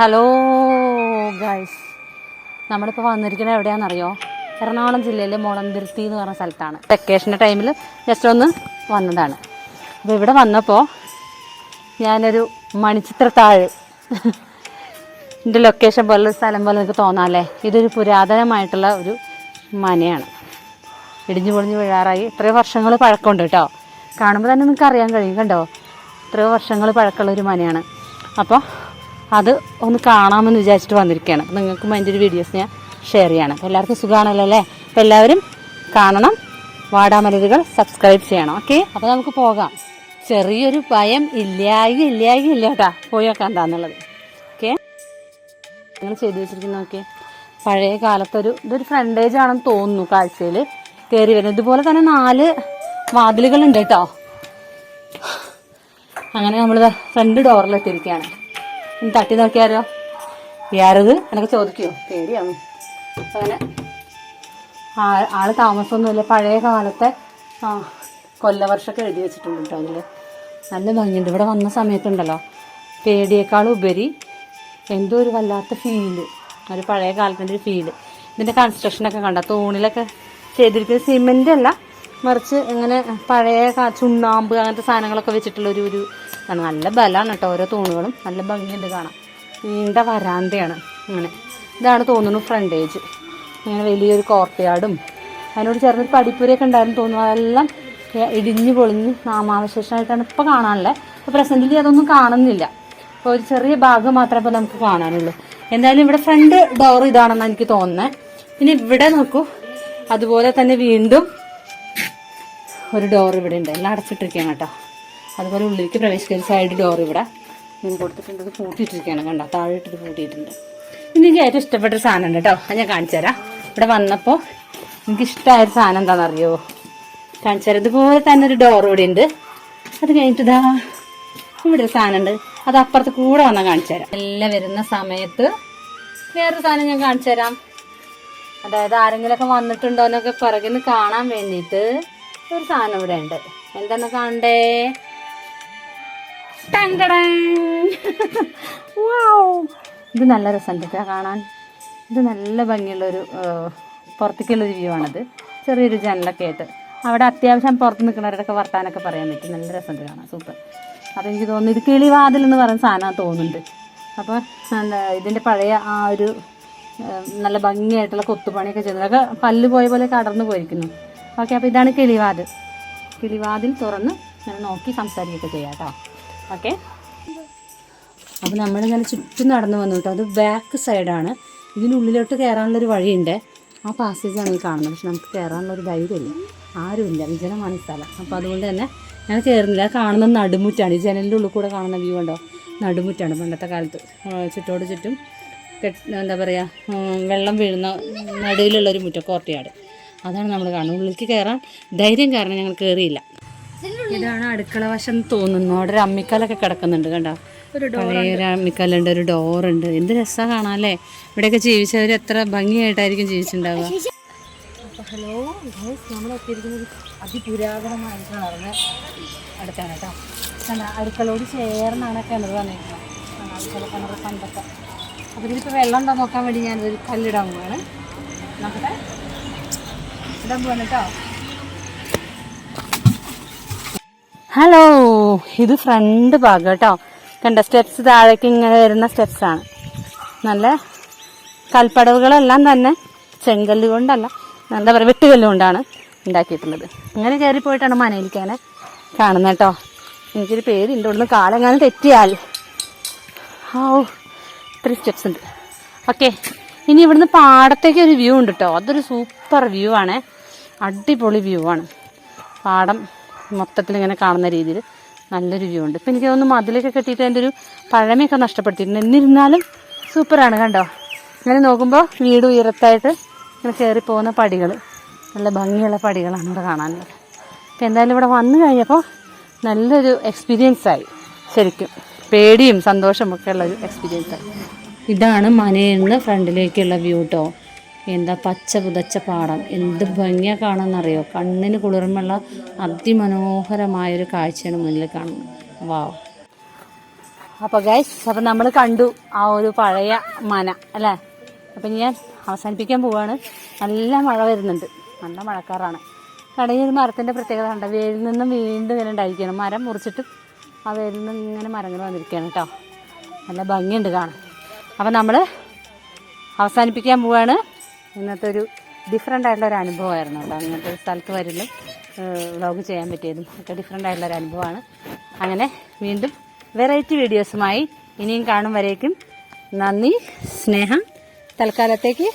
Hello guys നമ്മളിപ്പോൾ വന്നിരിക്കുന്നത് എവിടെയാണെന്നറിയോ? എറണാകുളം ജില്ലയിലെ മുളന്തിരുത്തി എന്ന് പറഞ്ഞ സ്ഥലത്താണ്. വെക്കേഷന്റെ ടൈമിൽ ജസ്റ്റ് ഒന്ന് വന്നതാണ്. അപ്പോൾ ഇവിടെ വന്നപ്പോൾ ഞാനൊരു മണിച്ചിത്രത്താഴ് എന്റെ ലൊക്കേഷൻ പോലുള്ള സ്ഥലം പോലെ എനിക്ക് തോന്നാമല്ലേ ഇതൊരു പുരാതനമായിട്ടുള്ള ഒരു മനയാണ്. ഇടിഞ്ഞു പൊളിഞ്ഞ് വീഴാറായി ഇത്രയോ വർഷങ്ങൾ പഴക്കമുണ്ട് കേട്ടോ. കാണുമ്പോൾ തന്നെ നിങ്ങൾക്ക് അറിയാൻ കഴിയും കണ്ടോ? ഇത്രയോ വർഷങ്ങൾ പഴക്കമുള്ള ഒരു മനയാണ്. അപ്പോൾ അത് ഒന്ന് കാണാമെന്ന് വിചാരിച്ചിട്ട് വന്നിരിക്കുകയാണ്. അപ്പോൾ നിങ്ങൾക്കും അതിന്റെ ഒരു വീഡിയോസ് ഞാൻ ഷെയർ ചെയ്യണം. അപ്പോൾ എല്ലാവർക്കും സുഖമാണല്ലോ അല്ലേ? അപ്പോൾ എല്ലാവരും കാണണം. വാടാമലരുകൾ സബ്സ്ക്രൈബ് ചെയ്യണം. ഓക്കെ അപ്പോൾ നമുക്ക് പോകാം. ചെറിയൊരു ഭയം ഇല്ലായി ഇല്ലായി ഇല്ല കേട്ടാ. പോയി നോക്കാം എന്താന്നുള്ളത്. ഓക്കെ നിങ്ങൾ ചെയ്തു വെച്ചിരിക്കുന്ന ഓക്കെ പഴയ കാലത്തൊരു ഇതൊരു ഫ്രണ്ടേജ് ആണെന്ന് തോന്നുന്നു കാഴ്ചയിൽ കയറി വരുന്നത്. ഇതുപോലെ തന്നെ നാല് വാതിലുകളുണ്ട് കേട്ടോ. അങ്ങനെ നമ്മൾ ഫ്രണ്ട് ഡോറിലെത്തിയിരിക്കുകയാണ് തട്ടി നോക്കിയാലോ? വേറത് എന്നൊക്കെ ചോദിക്കുമോ പേടിയാണ്. അങ്ങനെ ആൾ താമസമൊന്നുമില്ല. പഴയ കാലത്തെ കൊല്ലവർഷമൊക്കെ എഴുതി വെച്ചിട്ടുണ്ട് കേട്ടോ അതിൽ നല്ല ഭംഗിയുണ്ട്. ഇവിടെ വന്ന സമയത്തുണ്ടല്ലോ. പേടിയേക്കാളും ഉപരി എന്തോ ഒരു വല്ലാത്ത ഫീൽ ഒരു പഴയ കാലത്തിന്റെ ഒരു ഫീൽ ഇതിന്റെ കൺസ്ട്രക്ഷനൊക്കെ കണ്ട? തൂണിലൊക്കെ ചെയ്തിരിക്കുന്ന സിമെന്റ് അല്ല. മറിച്ച് ഇങ്ങനെ പഴയ ചുണ്ണാമ്പ് അങ്ങനത്തെ സാധനങ്ങളൊക്കെ വെച്ചിട്ടുള്ള ഒരു ഒരു നല്ല ബലമാണ് കേട്ടോ ഓരോ തൂണുകളും. നല്ല ഭംഗിയുണ്ട് കാണാം നീണ്ട വരാന്തയാണ് അങ്ങനെ ഇതാണ് തോന്നുന്നു ഫ്രണ്ടേജ്. ഇങ്ങനെ വലിയൊരു കോർട്ട്യാർഡും. അതിനോട് ചേർന്നൊരു പടിപ്പുരയൊക്കെ ഉണ്ടായിരുന്നു തോന്നുന്നു. അതെല്ലാം ഇടിഞ്ഞു പൊളിഞ്ഞ് നാമാവശേഷമായിട്ടാണ് ഇപ്പോൾ കാണാനുള്ളത്. ഇപ്പോൾ പ്രസന്റിൽ അതൊന്നും കാണുന്നില്ല. അപ്പോൾ ഒരു ചെറിയ ഭാഗം മാത്രമേ ഇപ്പോൾ നമുക്ക് കാണാനുള്ളൂ. എന്തായാലും ഇവിടെ ഫ്രണ്ട് ഡോർ ഇതാണെന്ന് എനിക്ക് തോന്നുന്നത് പിന്നെ ഇവിടെ നോക്കൂ. അതുപോലെ തന്നെ വീണ്ടും ഒരു ഡോർ ഇവിടെ ഉണ്ട്. എല്ലാം അടച്ചിട്ടിരിക്കുകയാണ് കേട്ടോ. അതുപോലെ ഉള്ളിലേക്ക് പ്രവേശിക്കുന്ന സൈഡ് ഡോർ ഇവിടെ ഇങ്ങനെ കൊടുത്തിട്ടുണ്ട്. പൂട്ടിയിട്ടിരിക്കുകയാണ് കണ്ടോ? താഴെ ഇട്ടിട്ട് പൂട്ടിയിട്ടുണ്ട് എനിക്ക് ഏറ്റവും ഇഷ്ടപ്പെട്ട സാധനം ഉണ്ട് കേട്ടോ. അത് ഞാൻ കാണിച്ചു തരാം. ഇവിടെ വന്നപ്പോൾ എനിക്ക് ഇഷ്ടമായ ഒരു സാധനം എന്താണെന്നറിയോ? കാണിച്ചു തരാം. ഇതുപോലെ തന്നെ ഒരു ഡോർ ഇവിടെ ഉണ്ട്. അത് കഴിഞ്ഞിട്ട് ഇതാ ഇവിടെ ഒരു സാധനം ഉണ്ട്. അത് അപ്പുറത്ത് കൂടെ വന്നാൽ കാണിച്ചു തരാം. എല്ലാം വരുന്ന സമയത്ത് വേറൊരു സാധനം ഞാൻ കാണിച്ചു തരാം. അതായത് ആരെങ്കിലുമൊക്കെ വന്നിട്ടുണ്ടോ എന്നൊക്കെ പിറകിന്ന് കാണാൻ വേണ്ടിയിട്ട് ഒരു സാധനം ഇവിടെ ഉണ്ട്. എന്താണ് കാണണ്ടേ? ഇത് നല്ല രസമുണ്ട് കാണാൻ. ഇത് നല്ല ഭംഗിയുള്ളൊരു പുറത്തേക്കുള്ളൊരു വ്യൂ ആണിത്. ചെറിയൊരു ജനലൊക്കെ ആയിട്ട്. അവിടെ അത്യാവശ്യം പുറത്ത് നിൽക്കുന്നവരുടെയൊക്കെ വർത്താനൊക്കെ പറയാൻ പറ്റും. നല്ല രസമുണ്ട് കാണാൻ. സൂപ്പർ. അപ്പോൾ എനിക്ക് തോന്നുന്നു ഇത് കിളിവാതിൽ എന്ന് പറയുന്ന സാധനം തോന്നുന്നുണ്ട്. അപ്പോൾ ഇതിന്റെ പഴയ ആ ഒരു നല്ല ഭംഗിയായിട്ടുള്ള കൊത്തുപണിയൊക്കെ ചെയ്തതൊക്കെ പല്ല് പോയ പോലെ കടന്നു പോയിരിക്കുന്നു. ഓക്കെ അപ്പോൾ ഇതാണ് കിളിവാതിൽ. കിളിവാതിൽ തുറന്ന് ഇങ്ങനെ നോക്കി സംസാരിക്കുകയൊക്കെ ചെയ്യാം കേട്ടോ. ഓക്കെ. അപ്പോൾ നമ്മളിങ്ങനെ ചുറ്റും നടന്നു വന്നു കേട്ടോ. അത് ബാക്ക് സൈഡാണ് ഇതിനുള്ളിലോട്ട് കയറാനുള്ളൊരു വഴിയുണ്ട്. ആ പാസേജാണ് ഈ കാണുന്നത്. പക്ഷെ നമുക്ക് കയറാനുള്ളൊരു ധൈര്യമില്ല. ആരുമില്ല. വിജനമാണ് ഈ സ്ഥലം. അപ്പോൾ അതുകൊണ്ട് തന്നെ ഞാൻ കയറുന്നില്ല. കാണുന്ന നടുമുറ്റാണ്. ഈ ജനലിന്റെ ഉള്ളിൽ കൂടെ കാണുന്ന വ്യൂ ഉണ്ടോ? നടുമുറ്റാണ്. പണ്ടത്തെ കാലത്ത്. ചുറ്റോട് ചുറ്റും എന്താ പറയുക വെള്ളം വീഴുന്ന നടുവിലുള്ളൊരു മുറ്റം കോർട്ടിയാട്. അതാണ് നമ്മൾ കാണുന്നത്. ഉള്ളിലേക്ക് കയറാൻ ധൈര്യം കാരണം ഞങ്ങൾ കയറിയില്ല ഇതാണ് അടുക്കള വശം തോന്നുന്നു. അവിടെ ഒരു അമ്മിക്കാലൊക്കെ കിടക്കുന്നുണ്ട് കണ്ടോ? പഴയ ഒരു അമ്മിക്കാലുണ്ട് ഒരു ഡോറുണ്ട് എന്ത് രസമാണ് കാണാം അല്ലേ? ഇവിടെയൊക്കെ ജീവിച്ചവർ എത്ര ഭംഗിയായിട്ടായിരിക്കും ജീവിച്ചിട്ടുണ്ടാവുക. ഹലോ നമ്മൾ എത്തിയിരിക്കുന്നത് അതിപുരാതനമായിട്ട് നടന്ന അടുത്താണ് കേട്ടോ. കണ്ടോ അടുക്കളോട് ചേർന്നാണ് കിണർ വന്നിരിക്കുന്നത് അടുക്കള കിണർ പണ്ടൊക്കെ. അപ്പോൾ ഇതിലിപ്പോൾ വെള്ളം ഉണ്ടോ നോക്കാൻ വേണ്ടി ഞാനൊരു കല്ലിടാൻ പോവാണ്. നോക്കട്ടെ ഹലോ ഇത് ഫ്രണ്ട് ഭാഗം കേട്ടോ. കണ്ട സ്റ്റെപ്സ് താഴേക്ക് ഇങ്ങനെ വരുന്ന സ്റ്റെപ്സ് ആണ്. നല്ല കൽപ്പടവുകളെല്ലാം തന്നെ ചെങ്കല്ല് കൊണ്ടല്ല എന്താ പറയുക വെട്ടുകല്ല് കൊണ്ടാണ് ഉണ്ടാക്കിയിട്ടുള്ളത്. ഇങ്ങനെ കയറി പോയിട്ടാണ് മനയിലിക്കാനെ കാണുന്നത് കേട്ടോ. എനിക്കൊരു പേരുണ്ട് ഇവിടുന്ന് കാലെങ്ങാനും തെറ്റിയാൽ. ഓ ഇത്രയും സ്റ്റെപ്സ് ഉണ്ട്. ഓക്കെ ഇനി ഇവിടുന്ന് പാടത്തേക്ക് ഒരു വ്യൂ ഉണ്ട് കേട്ടോ. അതൊരു സൂപ്പർ വ്യൂ ആണ്. അടിപൊളി വ്യൂ ആണ്. പാടം മൊത്തത്തിൽ ഇങ്ങനെ കാണുന്ന രീതിയിൽ നല്ലൊരു വ്യൂ ഉണ്ട്. ഇപ്പം എനിക്ക് തോന്നുന്നു മതിലൊക്കെ കെട്ടിയിട്ട് അതിന്റെ ഒരു പഴമയൊക്കെ നഷ്ടപ്പെടുത്തിയിട്ടുണ്ട് എന്നിരുന്നാലും സൂപ്പറാണ് കണ്ടോ? ഇങ്ങനെ നോക്കുമ്പോൾ വീട് ഉയരത്തായിട്ട് ഇങ്ങനെ കയറി പോകുന്ന പടികൾ നല്ല ഭംഗിയുള്ള പടികളാണ് ഇവിടെ കാണാനുള്ളത്. അപ്പം എന്തായാലും ഇവിടെ വന്നു കഴിഞ്ഞപ്പോൾ നല്ലൊരു എക്സ്പീരിയൻസ് ആയി. ശരിക്കും പേടിയും സന്തോഷമൊക്കെ ഉള്ളൊരു എക്സ്പീരിയൻസ് ആയി. ഇതാണ് മനയിൽ നിന്ന് ഫ്രണ്ടിലേക്കുള്ള വ്യൂ കേട്ടോ എന്താ പച്ച പുതച്ച പാടം? എന്ത് ഭംഗിയാ കാണാമെന്നറിയോ കണ്ണിന് കുളിർമുള്ള അതിമനോഹരമായൊരു കാഴ്ചയാണ് മുന്നിൽ കാണുന്നത്. വാവ് അപ്പോൾ ഗൈസ് അപ്പം നമ്മൾ കണ്ടു ആ ഒരു പഴയ മന അല്ലേ? അപ്പം ഞാൻ അവസാനിപ്പിക്കാൻ പോവാണ്. നല്ല മഴ വരുന്നുണ്ട്. നല്ല മഴക്കാറാണ്. കടയിൽ ഒരു മരത്തിന്റെ പ്രത്യേകത ഉണ്ട് വേരിൽ നിന്നും വീണ്ടും ഇങ്ങനെ ഉണ്ടായിരിക്കണം മരം മുറിച്ചിട്ട് ആ വേരിൽ നിന്ന് ഇങ്ങനെ മരങ്ങൾ വന്നിരിക്കുകയാണ് കേട്ടോ. നല്ല ഭംഗിയുണ്ട് കാണാൻ. അപ്പം നമ്മൾ അവസാനിപ്പിക്കാൻ പോവാണ്. ഇന്നത്തെ ഒരു ഡിഫറെന്റ് ആയിട്ടുള്ള ഒരു അനുഭവമായിരുന്നു കേട്ടോ. അങ്ങനത്തെ ഒരു സ്ഥലത്ത് വരുന്നു വ്ളോഗ് ചെയ്യാൻ പറ്റിയതും ഒക്കെ ഡിഫറെന്റ് ആയിട്ടുള്ള ഒരു അനുഭവമാണ്. അങ്ങനെ വീണ്ടും വെറൈറ്റി വീഡിയോസുമായി ഇനിയും കാണും വരേക്കും. നന്ദി സ്നേഹം. തൽക്കാലത്തേക്ക്